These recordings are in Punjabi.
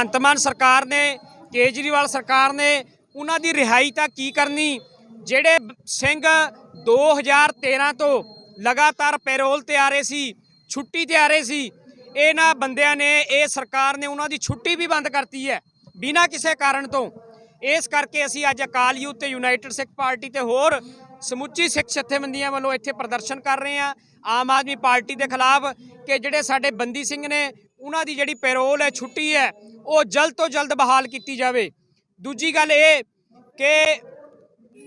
ਅੰਤਮਾਨ ਸਰਕਾਰ ਨੇ, ਕੇਜਰੀਵਾਲ ਸਰਕਾਰ ਨੇ ਉਹਨਾਂ ਦੀ ਰਿਹਾਈ ਤਾਂ ਕੀ ਕਰਨੀ? ਜਿਹੜੇ ਬ- ਸਿੰਘ 2013 ਤੋਂ ਲਗਾਤਾਰ ਪੈਰੋਲ ਤੇ ਆ ਰਹੇ ਸੀ, ਛੁੱਟੀ ਤੇ ਆ ਰਹੇ ਸੀ, ਇਹਨਾਂ ਬੰਦਿਆਂ ਨੇ, ਇਹ ਸਰਕਾਰ ਨੇ ਉਹਨਾਂ ਦੀ ਛੁੱਟੀ ਵੀ ਬੰਦ ਕਰਤੀ ਹੈ, ਬਿਨਾਂ ਕਿਸੇ ਕਾਰਨ ਤੋਂ। ਇਸ ਕਰਕੇ ਅਸੀਂ ਅੱਜ ਅਕਾਲ ਯੂਥ ਤੇ ਯੂਨਾਈਟਿਡ ਸਿੱਖ ਪਾਰਟੀ ਤੇ ਹੋਰ ਸਮੁੱਚੀ ਸਿੱਖ ਜਥੇਬੰਦੀਆਂ ਵੱਲੋਂ ਇੱਥੇ ਪ੍ਰਦਰਸ਼ਨ ਕਰ ਰਹੇ ਹਾਂ। ਆਮ ਆਦਮੀ ਪਾਰਟੀ ਦੇ ਖਿਲਾਫ ਕਿ ਜਿਹੜੇ ਸਾਡੇ ਬੰਦੀ ਸਿੰਘ ਨੇ, ਉਹਨਾਂ ਦੀ ਜਿਹੜੀ ਪੈਰੋਲ ਹੈ, ਛੁੱਟੀ ਹੈ ਉਹ ਜਲਦ ਤੋਂ ਜਲਦ ਬਹਾਲ ਕੀਤੀ ਜਾਵੇ। ਦੂਜੀ ਗੱਲ ਇਹ ਕਿ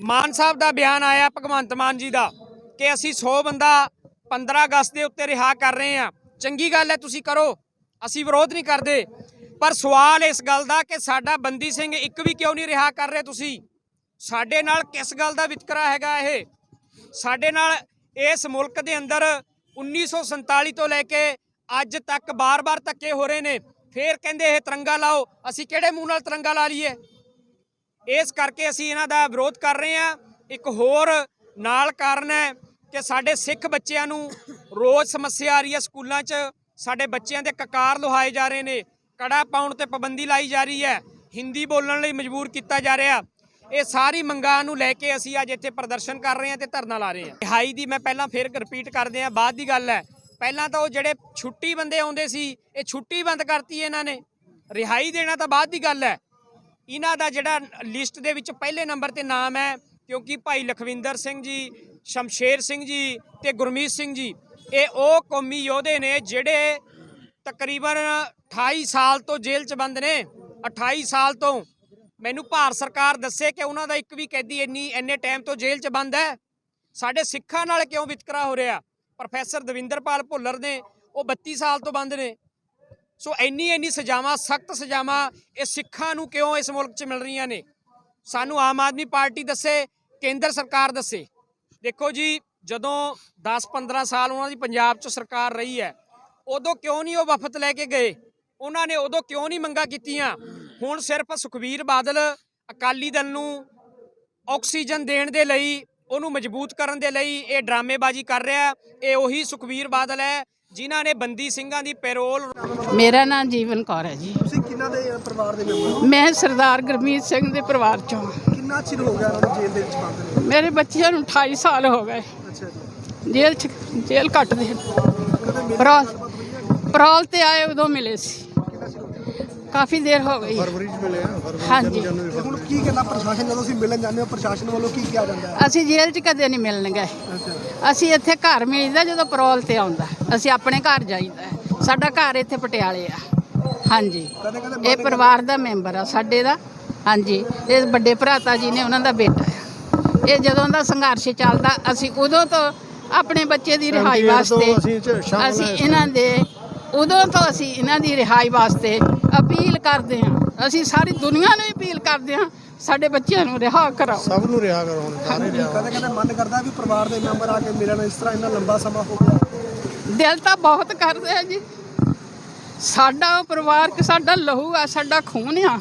ਮਾਨ ਸਾਹਿਬ ਦਾ ਬਿਆਨ ਆਇਆ ਭਗਵੰਤ ਮਾਨ ਜੀ ਦਾ ਕਿ ਅਸੀਂ 100 ਬੰਦਾ 15 ਅਗਸਤ ਦੇ ਉੱਤੇ ਰਿਹਾ ਕਰ ਰਹੇ ਹਾਂ। ਚੰਗੀ ਗੱਲ ਹੈ, ਤੁਸੀਂ ਕਰੋ। ਅਸੀਂ ਵਿਰੋਧ ਨਹੀਂ ਕਰਦੇ। ਪਰ ਸਵਾਲ ਇਸ ਗੱਲ ਦਾ ਕਿ ਸਾਡਾ ਬੰਦੀ ਸਿੰਘ ਇੱਕ ਵੀ ਕਿਉਂ ਨਹੀਂ ਰਿਹਾ ਕਰ ਰਹੇ ਤੁਸੀਂ? ਸਾਡੇ ਨਾਲ ਕਿਸ ਗੱਲ ਦਾ ਵਿਤਕਰਾ ਹੈਗਾ ਇਹ? ਸਾਡੇ ਨਾਲ ਇਸ ਮੁਲਕ ਦੇ ਅੰਦਰ 1947 ਤੋਂ ਲੈ ਕੇ ਅੱਜ ਤੱਕ ਬਾਰ-ਬਾਰ ਧੱਕੇ ਹੋ ਰਹੇ ਨੇ। ਫੇਰ ਕਹਿੰਦੇ ਇਹ ਤਿਰੰਗਾ ਲਾਓ, ਅਸੀਂ ਕਿਹੜੇ ਮੂੰਹ ਨਾਲ ਤਿਰੰਗਾ ਲਾ ਲਈਏ? ਇਸ ਕਰਕੇ ਅਸੀਂ ਇਹਨਾਂ ਦਾ ਵਿਰੋਧ ਕਰ ਰਹੇ ਹਾਂ। ਇੱਕ ਹੋਰ ਨਾਲ ਕਾਰਨ ਹੈ ਕਿ ਸਾਡੇ ਸਿੱਖ ਬੱਚਿਆਂ ਨੂੰ ਰੋਜ਼ ਸਮੱਸਿਆ ਆ ਰਹੀ ਹੈ ਸਕੂਲਾਂ 'ਚ। ਸਾਡੇ ਬੱਚਿਆਂ ਦੇ ਕਕਾਰ ਲੁਹਾਏ ਜਾ ਰਹੇ ਨੇ, ਕੜਾ ਪਾਉਣ ਤੇ ਪਾਬੰਦੀ ਲਾਈ ਜਾ ਰਹੀ ਹੈ, ਹਿੰਦੀ ਬੋਲਣ ਲਈ ਮਜਬੂਰ ਕੀਤਾ ਜਾ ਰਿਹਾ। ਇਹ ਸਾਰੀ ਮੰਗਾਂ ਨੂੰ ਲੈ ਕੇ ਅਸੀਂ ਅੱਜ ਇੱਥੇ ਪ੍ਰਦਰਸ਼ਨ ਕਰ ਰਹੇ ਹਾਂ ਤੇ ਧਰਨਾ ਲਾ ਰਹੇ ਹਾਂ। ਰਿਹਾਈ ਦੀ ਮੈਂ ਪਹਿਲਾਂ ਫੇਰ ਰਿਪੀਟ ਕਰਦੇ ਹਾਂ, ਬਾਅਦ ਦੀ ਗੱਲ ਹੈ। ਪਹਿਲਾਂ ਤਾਂ ਉਹ ਜਿਹੜੇ ਛੁੱਟੀ ਬੰਦੇ ਆਉਂਦੇ ਸੀ, ਇਹ ਛੁੱਟੀ ਬੰਦ ਕਰਤੀ ਇਹਨਾਂ ਨੇ। ਰਿਹਾਈ ਦੇਣਾ ਤਾਂ ਬਾਅਦ ਦੀ ਗੱਲ ਹੈ। ਇਹਨਾਂ ਦਾ ਜਿਹੜਾ ਲਿਸਟ ਦੇ ਵਿੱਚ ਪਹਿਲੇ ਨੰਬਰ ਤੇ ਨਾਮ ਹੈ, ਕਿਉਂਕਿ ਭਾਈ ਲਖਵਿੰਦਰ ਸਿੰਘ ਜੀ, ਸ਼ਮਸ਼ੇਰ ਸਿੰਘ ਜੀ ਤੇ ਗੁਰਮੀਤ ਸਿੰਘ ਜੀ, ਇਹ ਉਹ ਕੌਮੀ ਯੋਧੇ ਨੇ ਜਿਹੜੇ ਤਕਰੀਬਨ 28 ਸਾਲ ਤੋਂ ਜੇਲ੍ਹ 'ਚ ਬੰਦ ਨੇ। 28 ਸਾਲ ਤੋਂ। ਮੈਨੂੰ ਭਾਰਤ ਸਰਕਾਰ ਦੱਸੇ ਕਿ ਉਹਨਾਂ ਦਾ ਇੱਕ ਵੀ ਕੈਦੀ ਇੰਨੀ, ਇੰਨੇ ਟਾਈਮ ਤੋਂ ਜੇਲ੍ਹ 'ਚ ਬੰਦ ਹੈ। ਸਾਡੇ ਸਿੱਖਾਂ ਨਾਲ ਕਿਉਂ ਵਿਤਕਰਾ ਹੋ ਰਿਹਾ? ਪ੍ਰੋਫੈਸਰ ਦਵਿੰਦਰਪਾਲ ਭੁੱਲਰ ਨੇ, ਉਹ 32 ਸਾਲ ਤੋਂ ਬੰਦ ਨੇ। ਸੋ ਇੰਨੀ ਇੰਨੀ ਸਜ਼ਾਵਾਂ, ਸਖਤ ਸਜ਼ਾਵਾਂ ਇਹ ਸਿੱਖਾਂ ਨੂੰ ਕਿਉਂ ਇਸ ਮੁਲਕ 'ਚ ਮਿਲ ਰਹੀਆਂ ਨੇ? ਸਾਨੂੰ ਆਮ ਆਦਮੀ ਪਾਰਟੀ ਦੱਸੇ, ਕੇਂਦਰ ਸਰਕਾਰ ਦੱਸੇ। ਦੇਖੋ ਜੀ, ਜਦੋਂ 10-15 ਸਾਲ ਉਹਨਾਂ ਦੀ ਪੰਜਾਬ 'ਚ ਸਰਕਾਰ ਰਹੀ ਹੈ, ਉਦੋਂ ਕਿਉਂ ਨਹੀਂ ਉਹ ਵਫਦ ਲੈ ਕੇ ਗਏ? ਉਹਨਾਂ ਨੇ ਉਦੋਂ ਕਿਉਂ ਨਹੀਂ ਮੰਗਾ ਕੀਤੀਆਂ? ਹੁਣ ਸਿਰਫ ਸੁਖਬੀਰ ਬਾਦਲ ਅਕਾਲੀ ਦਲ ਨੂੰ ਆਕਸੀਜਨ ਦੇਣ ਦੇ ਲਈ ਉਹਨੂੰ ਮਜ਼ਬੂਤ ਕਰਨ ਦੇ ਲਈ ਇਹ ਡਰਾਮੇਬਾਜ਼ੀ ਕਰ ਰਿਹਾ ਹੈ। ਇਹ ਉਹੀ ਸੁਖਬੀਰ ਬਾਦਲ ਹੈ ਜਿਨ੍ਹਾਂ ਨੇ ਬੰਦੀ ਸਿੰਘਾਂ ਦੀ ਪੈਰੋਲ ਮੇਰਾ ਨਾਮ ਜੀਵਨ ਕੌਰ ਹੈ ਜੀ। ਤੁਸੀਂ ਕਿੰਨਾ ਦੇ ਪਰਿਵਾਰ ਦੇ ਮੈਂਬਰ ਹੋ? ਮੈਂ ਸਰਦਾਰ ਗੁਰਮੀਤ ਸਿੰਘ ਦੇ ਪਰਿਵਾਰ ਚੋਂ ਹਾਂ। ਕਿੰਨਾ ਚਿਰ ਹੋ ਗਿਆ ਉਹਨਾਂ ਨੂੰ ਜੇਲ੍ਹ ਦੇ ਵਿੱਚ ਬੰਦ ਨੇ? ਮੇਰੇ ਬੱਚਿਆਂ ਨੂੰ 28 ਸਾਲ ਹੋ ਗਏ। ਅੱਛਾ ਜੀ। ਜੇਲ੍ਹ ਚ ਜੇਲ੍ਹ ਕੱਟਦੇ। ਮਿਲੇ ਪਰੌਲ ਤੇ ਆਏ ਉਦੋਂ ਮਿਲੇ ਸੀ। ਕਾਫੀ ਦੇਰ ਹੋ ਗਈ। ਫਰਵਰੀ ਚ ਮਿਲੇ ਆ ਹਾਂਜੀ। ਤੇ ਹੁਣ ਕੀ ਕਹਿੰਦਾ ਪ੍ਰਸ਼ਾਸਨ ਜਦੋਂ ਤੁਸੀਂ ਮਿਲਣ ਜਾਂਦੇ ਹੋ ਪ੍ਰਸ਼ਾਸਨ ਵੱਲੋਂ ਕੀ ਕਿਹਾ ਜਾਂਦਾ ਹੈ? ਅਸੀਂ ਜੇਲ੍ਹ ਚ ਕਦੇ ਨਹੀਂ ਮਿਲਣ ਗਏ ਅੱਛਾ। ਅਸੀਂ ਇੱਥੇ ਘਰ ਮਿਲਦਾ ਜਦੋਂ ਪਰੌਲ ਤੇ ਆਉਂਦਾ। ਅਸੀਂ ਆਪਣੇ ਘਰ ਜਾਈਦਾ ਹੈ। ਸਾਡਾ ਘਰ ਇੱਥੇ ਪਟਿਆਲੇ ਆ। ਹਾਂਜੀ। ਕਦੇ ਇਹ ਪਰਿਵਾਰ ਦਾ ਮੈਂਬਰ ਆ ਸਾਡੇ ਦਾ। ਹਾਂਜੀ। ਇਹ ਵੱਡੇ ਭਰਾਤਾ ਜੀ ਨੇ ਉਹਨਾਂ ਦਾ ਬੇਟਾ ਆ। ਇਹ ਜਦੋਂ ਦਾ ਸੰਘਰਸ਼ ਚੱਲਦਾ ਅਸੀਂ ਉਦੋਂ ਤੋਂ ਆਪਣੇ ਬੱਚੇ ਦੀ ਰਿਹਾਈ 78 ਤੋਂ ਵਾਸਤੇ ਅਸੀਂ ਚ ਸ਼ਾਮਲ ਅਸੀਂ ਹੋਏ ਇਹਨਾਂ ਦੇ ਉਦੋਂ ਤੋਂ ਅਸੀਂ ਇਹਨਾਂ ਦੀ ਰਿਹਾਈ ਵਾਸਤੇ ਅਪੀਲ ਕਰਦੇ ਹਾਂ। ਅਸੀਂ ਸਾਰੀ ਦੁਨੀਆ ਨੂੰ ਹੀ ਅਪੀਲ ਕਰਦੇ ਹਾਂ ਸਾਡੇ ਬੱਚਿਆਂ ਨੂੰ ਰਿਹਾ ਕਰਾਓ। ਸਭ ਨੂੰ ਰਿਹਾ ਕਰੋ ਹੁਣ ਸਾਰੇ ਰਿਹਾ ਕਦੇ ਕਦੇ ਮਨ ਕਰਦਾ ਵੀ ਪਰਿਵਾਰ ਦੇ ਮੈਂਬਰ ਆ ਕੇ ਮਿਲਣ ਇਸ ਤਰ੍ਹਾਂ ਇੰਨਾ ਲੰਬਾ ਸਮਾਂ ਹੋ ਗਿਆ। ਦਿਲ ਤਾਂ ਬਹੁਤ ਕਰਦੇ ਆ ਜੀ। ਸਾਡਾ ਉਹ ਪਰਿਵਾਰ ਕਿ ਸਾਡਾ ਲਹੂ ਆ ਸਾਡਾ ਖੂਨ ਆ।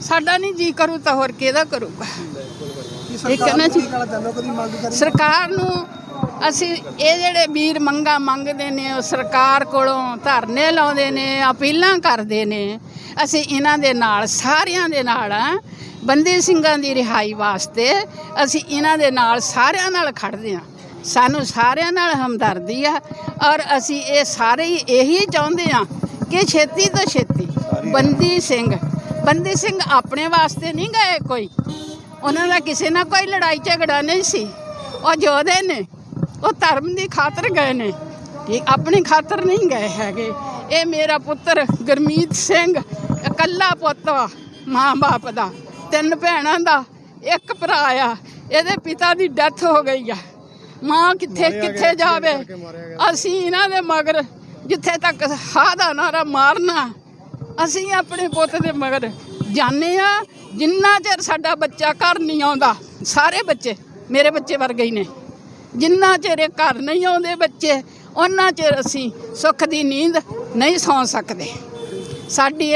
ਸਾਡਾ ਨਹੀਂ ਜੀ ਕਰੂ ਤਾਂ ਹੋਰ ਕਿਹਦਾ ਕਰੂਗਾ? ਜੀ- ਕਹਿਣਾ ਚਾਹੁੰਦੇ ਹੋ ਕਦੀ ਮੰਗ ਕਰੀ? ਸਰਕਾਰ ਨੂੰ ਅਸੀਂ ਇਹ ਜਿਹੜੇ ਵੀਰ ਮੰਗਾ ਮੰਗਦੇ ਨੇ, ਉਹ ਸਰਕਾਰ ਕੋਲੋਂ ਧਰਨੇ ਲਾਉਂਦੇ ਨੇ, ਅਪੀਲਾਂ ਕਰਦੇ ਨੇ, ਅਸੀਂ ਇਹਨਾਂ ਦੇ ਨਾਲ, ਸਾਰਿਆਂ ਦੇ ਨਾਲ ਆ ਬੰਦੀ ਸਿੰਘਾਂ ਦੀ ਰਿਹਾਈ ਵਾਸਤੇ ਅਸੀਂ ਇਹਨਾਂ ਦੇ ਨਾਲ, ਸਾਰਿਆਂ ਨਾਲ ਖੜਦੇ ਹਾਂ। ਸਾਨੂੰ ਸਾਰਿਆਂ ਨਾਲ ਹਮਦਰਦੀ ਆ ਔਰ ਅਸੀਂ ਇਹ ਸਾਰੇ ਹੀ ਇਹੀ ਚਾਹੁੰਦੇ ਆ ਕਿ ਛੇਤੀ ਤੋਂ ਛੇਤੀ ਬੰਦੀ ਸਿੰਘ ਬੰਦੀ ਸਿੰਘ ਆਪਣੇ ਵਾਸਤੇ ਨਹੀਂ ਗਏ ਕੋਈ। ਉਹਨਾਂ ਦਾ ਕਿਸੇ ਨਾਲ ਕੋਈ ਲੜਾਈ ਝਗੜਾ ਨਹੀਂ ਸੀ। ਉਹ ਜੋਧੇ ਨੇ ਉਹ ਧਰਮ ਦੀ ਖਾਤਰ ਗਏ ਨੇ ਠੀਕ ਆਪਣੀ ਖਾਤਰ ਨਹੀਂ ਗਏ ਹੈਗੇ। ਇਹ ਮੇਰਾ ਪੁੱਤਰ ਗੁਰਮੀਤ ਸਿੰਘ ਇਕੱਲਾ ਪੁੱਤ ਵਾ ਮਾਂ ਬਾਪ ਦਾ ਤਿੰਨ ਭੈਣਾਂ ਦਾ ਇੱਕ ਭਰਾ ਆ ਇਹਦੇ ਪਿਤਾ ਦੀ ਡੈਥ ਹੋ ਗਈ ਆ। ਮਾਂ ਕਿੱਥੇ ਕਿੱਥੇ ਜਾਵੇ? ਅਸੀਂ ਇਹਨਾਂ ਦੇ ਮਗਰ ਜਿੱਥੇ ਤੱਕ ਹਾਹ ਦਾ ਨਾਰਾ ਮਾਰਨਾ ਅਸੀਂ ਆਪਣੇ ਪੁੱਤ ਦੇ ਮਗਰ ਜਾਣੇ ਆ। ਜਿੰਨਾ ਚਿਰ ਸਾਡਾ ਬੱਚਾ ਘਰ ਨਹੀਂ ਆਉਂਦਾ ਸਾਰੇ ਬੱਚੇ ਮੇਰੇ ਬੱਚੇ ਵਰਗੇ ਹੀ ਨੇ। ਜਿੰਨਾ ਚਿਰ ਇਹ ਘਰ ਨਹੀਂ ਆਉਂਦੇ ਬੱਚੇ, ਉਹਨਾਂ ਚਿਰ ਅਸੀਂ ਸੁੱਖ ਦੀ ਨੀਂਦ ਨਹੀਂ ਸੌਂ ਸਕਦੇ। ਸਾਡੀ